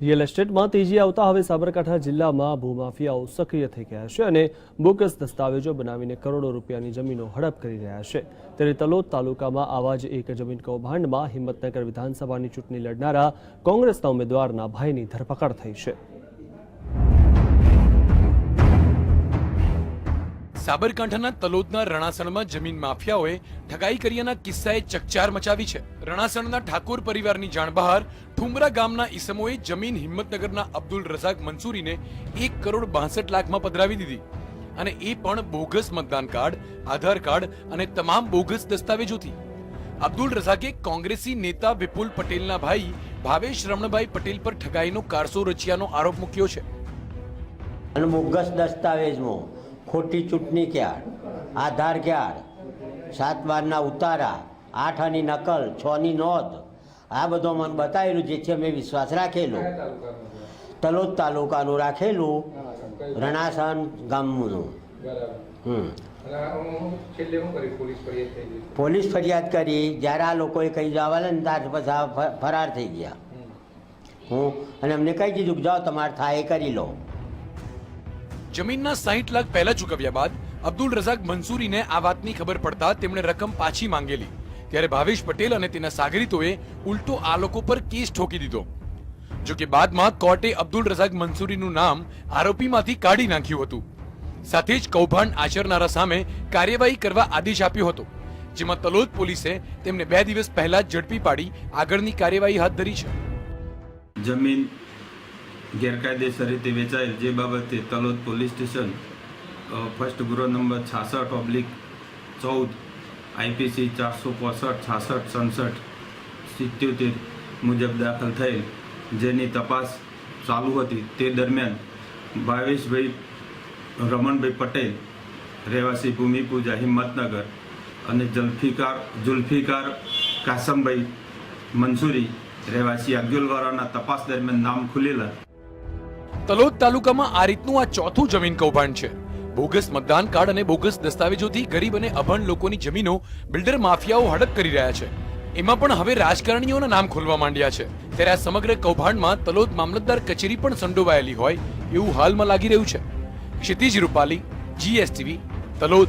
Real એસ્ટેટમાં તેજી આવતા હવે સાબરકાંઠા જિલ્લામાં ભૂમાફિયાઓ સક્રિય થઈ ગયા છે અને બોગસ દસ્તાવેજો બનાવીને કરોડો રૂપિયાની જમીનો હડપ કરી રહ્યા છે. ત્યારે તલોદ તાલુકામાં આવા જ એક જમીન કૌભાંડમાં હિંમતનગર વિધાનસભાની ચૂંટણી લડનારા કોંગ્રેસના ઉમેદવારના ભાઈની ધરપકડ થઈ છે. સાબરકાંઠાના તલોદના રણાસણમાં જમીન માફિયાઓએ ઠગાઈ કર્યાના કિસ્સાએ ચકચાર મચાવી છે. રણાસણના ઠાકોર પરિવારની જાણ બહાર ઠુમરા ગામના ઈસમોએ જમીન હિંમતનગરના અબ્દુલ રઝાક મંસૂરીને એક કરોડ બાસઠ લાખમાં પધરાવી દીધી. અને એ પણ બોગસ મતદાન કાર્ડ, આધાર કાર્ડ અને તમામ બોગસ દસ્તાવેજોથી. અબ્દુલ રઝાકે કોંગ્રેસી નેતા વિપુલ પટેલના ભાઈ ભાવેશ રમણભાઈ પટેલ પર ઠગાઈનો કારસો રચ્યાનો આરોપ મૂક્યો છે. અને બોગસ દસ્તાવેજમાં ખોટી ચૂંટણી ક્યાર? આધાર કાર્ડ સાત બારના ઉતારા આઠ આની નકલ છની નોંધ. આ બધો મને બતાવેલું જેથી અમે વિશ્વાસ રાખેલો. તલોદ તાલુકાનું રાખેલું રણાસન ગામનું. હમ. પોલીસ ફરિયાદ કરી. જ્યારે આ લોકોએ કહી જવાલા ને ત્યાર પછી ફરાર થઈ ગયા. હું અને અમને કહી દીધું કે જાઓ તમારે થાય એ કરી લો. જમીનના સાહીઠ લાખ પહેલા ચૂકવ્યા બાદ અબ્દુલ રઝાક મંસૂરીને આ વાતની ખબર પડતા તેમણે રકમ પાછી માંગેલી. ત્યારે ભાવેશ પટેલ અને તેના સાગરીતોએ ઉલટો આ લોકો પર કેસ ઠોકી દીધો. જો કે બાદમાં કોર્ટે અબ્દુલ રઝાક મંસૂરીનું નામ આરોપીમાંથી કાઢી નાખ્યું હતું. સાથે જ કૌભાંડ આચરનારા સામે કાર્યવાહી કરવા આદેશ આપ્યો હતો, જેમાં તલોદ પોલીસે તેમને બે દિવસ પહેલા ઝડપી પાડી આગળની કાર્યવાહી હાથ ધરી છે. જમીન ગેરકાયદેસર રીતે વેચાયેલ જે બાબતે તલોદ પોલીસ સ્ટેશન ફર્સ્ટ ગુરો નંબર છાસઠ ઓબ્લિક ચૌદ, આઈપીસી ચારસો પોસઠ, છાસઠ, સડસઠ, સિત્યોતેર મુજબ દાખલ થયેલ. જેની તપાસ ચાલુ હતી તે દરમિયાન ભાવેશભાઈ રમણભાઈ પટેલ, રહેવાસી ભૂમિપૂજા હિંમતનગર અને જલ્ફિકાર, જુલ્ફિકાર કાસમભાઈ મંસૂરી, રહેવાસી અગ્યુલવારાના તપાસ દરમિયાન નામ ખુલેલા તલોદ તાલુકામાં આ રીતનું આ ચોથું જમીન કૌભાંડ છે. બોગસ મતદાન કાર્ડ અને બોગસ દસ્તાવેજોથી ગરીબ અને અભણ લોકોની જમીનો બિલ્ડર માફિયાઓ હડપ કરી રહ્યા છે. એમાં પણ હવે રાજકારણીઓના નામ ખોલવા માંડ્યા છે. ત્યારે આ સમગ્ર કૌભાંડમાં તલોદ મામલતદાર કચેરી પણ સંડોવાયેલી હોય એવું હાલમાં લાગી રહ્યું છે. ક્ષિતિજ રૂપાલી જીએસટીવી તલોદ.